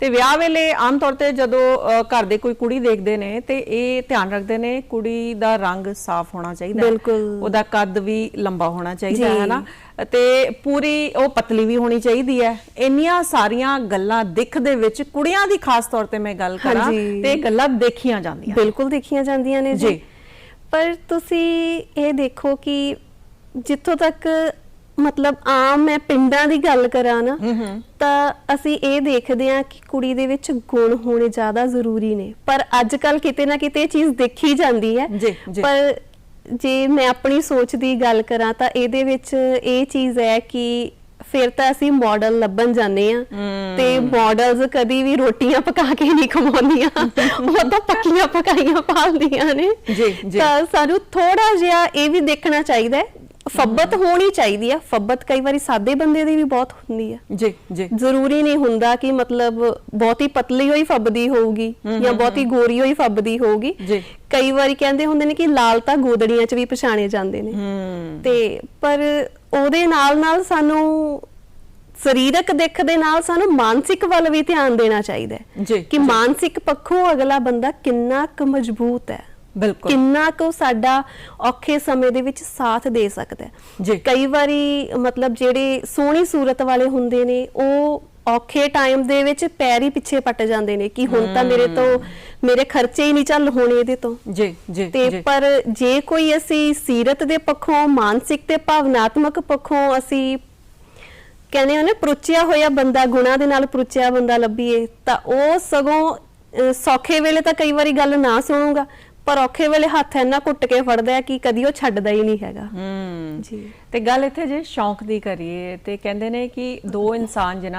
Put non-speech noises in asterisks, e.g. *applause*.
ਤੇ ਵਿਆਹ ਵੇਲੇ ਆਮ ਤੌਰ ਤੇ ਜਦੋਂ ਘਰ ਦੇ ਕੋਈ ਕੁੜੀ ਦੇਖਦੇ ਨੇ ਤੇ ਇਹ ਧਿਆਨ ਰੱਖਦੇ ਨੇ ਕੁੜੀ ਦਾ ਰੰਗ ਸਾਫ਼ ਹੋਣਾ ਚਾਹੀਦਾ। ਉਹਦਾ ਕੱਦ ਵੀ ਲੰਬਾ ਹੋਣਾ ਚਾਹੀਦਾ। ਹੈ ਨਾ ਤੇ ਪੂਰੀ ਉਹ ਪਤਲੀ ਵੀ ਹੋਣੀ ਚਾਹੀਦੀ ਹੈ ਇੰਨੀਆਂ ਸਾਰੀਆਂ ਗੱਲਾਂ ਦਿੱਖ ਦੇ ਵਿੱਚ ਕੁੜੀਆਂ ਦੀ ਖਾਸ ਤੌਰ ਤੇ ਮੈਂ ਗੱਲ ਕਰਾਂ। ਤੇ ਇਹ ਗੱਲਾਂ ਦੇਖੀਆਂ ਜਾਂਦੀਆਂ ਬਿਲਕੁਲ ਦੇਖੀਆਂ ਜਾਂਦੀਆਂ ਨੇ। ਜੀ ਪਰ ਤੁਸੀਂ ਇਹ ਦੇਖੋ ਕਿ ਜਿੱਥੋਂ ਤੱਕ ਮਤਲਬ ਆਮ ਮੈਂ ਪਿੰਡਾਂ ਦੀ ਗੱਲ ਕਰਾਂ ਨਾ ਤਾਂ ਅਸੀਂ ਇਹ ਦੇਖਦੇ ਹਾਂ ਕਿ ਕੁੜੀ ਦੇ ਵਿੱਚ ਗੁਣ ਹੋਣੇ ਜ਼ਿਆਦਾ ਜ਼ਰੂਰੀ ਨੇ। ਪਰ ਅੱਜ ਕੱਲ ਕਿਤੇ ਨਾ ਕਿਤੇ ਇਹ ਚੀਜ਼ ਦੇਖੀ ਜਾਂਦੀ ਹੈ। ਜੀ, ਜੀ। ਪਰ ਜੇ ਮੈਂ ਆਪਣੀ ਸੋਚ ਦੀ ਗੱਲ ਕਰਾਂ ਤਾਂ ਇਹਦੇ ਵਿੱਚ ਇਹ ਚੀਜ਼ ਹੈ ਕਿ ਫਿਰ ਤਾਂ ਅਸੀਂ ਮਾਡਲ ਲੱਭਣ ਜਾਂਦੇ ਆ ਤੇ ਮਾਡਲਸ ਕਦੀ ਵੀ ਰੋਟੀਆਂ ਪਕਾ ਕੇ ਨਹੀਂ ਕਮਾਉਂਦੀਆਂ *laughs* ਉਹ ਤਾਂ ਪੱਕੀਆਂ ਪਕਾਈਆਂ ਪਾਲਦੀਆਂ ਨੇ। ਜੀ, ਜੀ। ਤਾਂ ਸਾਨੂੰ ਥੋੜਾ ਜਿਹਾ ਇਹ ਵੀ ਦੇਖਣਾ ਚਾਹੀਦਾ ਹੈ ਫੱਬਤ ਹੋਣੀ ਚਾਹੀਦੀ ਆ। ਫੱਬਤ ਕਈ ਵਾਰੀ ਸਾਦੇ ਬੰਦੇ ਦੀ ਵੀ ਬਹੁਤ ਹੁੰਦੀ ਆ। ਜੀ ਜੀ। ਜ਼ਰੂਰੀ ਨਹੀਂ ਹੁੰਦਾ ਕਿ ਮਤਲਬ ਬਹੁਤੀ ਪਤਲੀ ਹੋਈ ਫੱਬਦੀ ਹੋਊਗੀ ਜਾਂ ਬਹੁਤੀ ਗੋਰੀ ਹੋਈ ਫੱਬਦੀ ਹੋਊਗੀ। ਜੀ। ਕਈ ਵਾਰੀ ਕਹਿੰਦੇ ਹੁੰਦੇ ਨੇ ਕਿ ਲਾਲ ਤਾਂ ਗੋਦੜੀਆਂ 'ਚ ਵੀ ਪਛਾਣੇ ਜਾਂਦੇ ਨੇ। ਹੂੰ। ਤੇ ਪਰ ਉਹਦੇ ਨਾਲ ਨਾਲ ਸਾਨੂੰ ਸਰੀਰਕ ਦਿੱਖ ਦੇ ਨਾਲ ਸਾਨੂੰ ਮਾਨਸਿਕ ਵੱਲ ਵੀ ਧਿਆਨ ਦੇਣਾ ਚਾਹੀਦਾ ਹੈ ਕਿ ਮਾਨਸਿਕ ਪੱਖੋਂ ਅਗਲਾ ਬੰਦਾ ਕਿੰਨਾ ਕੁ ਮਜ਼ਬੂਤ ਹੈ। ਬਿਲਕੁਲ। ਕਿੰਨਾ ਕੁ ਸਾਡਾ ਔਖੇ ਸਮੇਂ ਦੇ ਵਿੱਚ ਸਾਥ ਦੇ ਸਕਦਾ ਜੀ। ਕਈ ਵਾਰੀ ਮਤਲਬ ਜਿਹੜੇ ਸੋਹਣੀ ਸੂਰਤ ਵਾਲੇ ਹੁੰਦੇ ਨੇ ਉਹ ਔਖੇ ਟਾਈਮ ਦੇ ਵਿੱਚ ਪੈਰ ਹੀ ਪਿੱਛੇ ਪੱਟ ਜਾਂਦੇ ਨੇ ਕਿ ਹੁਣ ਤਾਂ ਮੇਰੇ ਤੋਂ ਮੇਰੇ ਖਰਚੇ ਹੀ ਨਹੀਂ ਚੱਲ ਹੋਣੇ ਇਹਦੇ ਤੋਂ। ਜੀ ਜੀ ਤੇ ਪਰ ਜੇ ਕੋਈ ਅਸੀਂ ਸੀਰਤ ਦੇ ਪੱਖੋਂ ਮਾਨਸਿਕ ਤੇ ਭਾਵਨਾਤਮਕ ਪੱਖੋਂ ਅਸੀਂ ਕਹਿੰਦੇ ਹਨ ਪਰੁੱਚਿਆ ਹੋਇਆ ਬੰਦਾ ਗੁਣਾ ਦੇ ਨਾਲ ਪਰੁੱਚਿਆ ਬੰਦਾ ਲੱਭੀਏ ਤਾਂ ਉਹ ਸਗੋਂ ਸੌਖੇ ਵੇਲੇ ਤਾਂ ਕਈ ਵਾਰੀ ਗੱਲ ਨਾ ਸੁਣੂਗਾ। ਪਰ ਔਖੇ ਵੇਲੇ ਹੱਥ ਇੰਨਾ ਕੁੱਟ ਕੇ ਫੜਦਾ ਹੈ ਕਿ ਕਦੀ ਉਹ ਛੱਡਦਾ ਹੀ ਨਹੀਂ ਹੈਗਾ। ਹੂੰ। ਜੀ। ਤੇ ਗੱਲ ਇੱਥੇ ਜੇ ਸ਼ੌਂਕ ਦੀ ਕਰੀਏ ਤੇ ਕਹਿੰਦੇ ਨੇ ਕਿ ਦੋ ਇਨਸਾਨ ਜਿਨ੍ਹਾਂ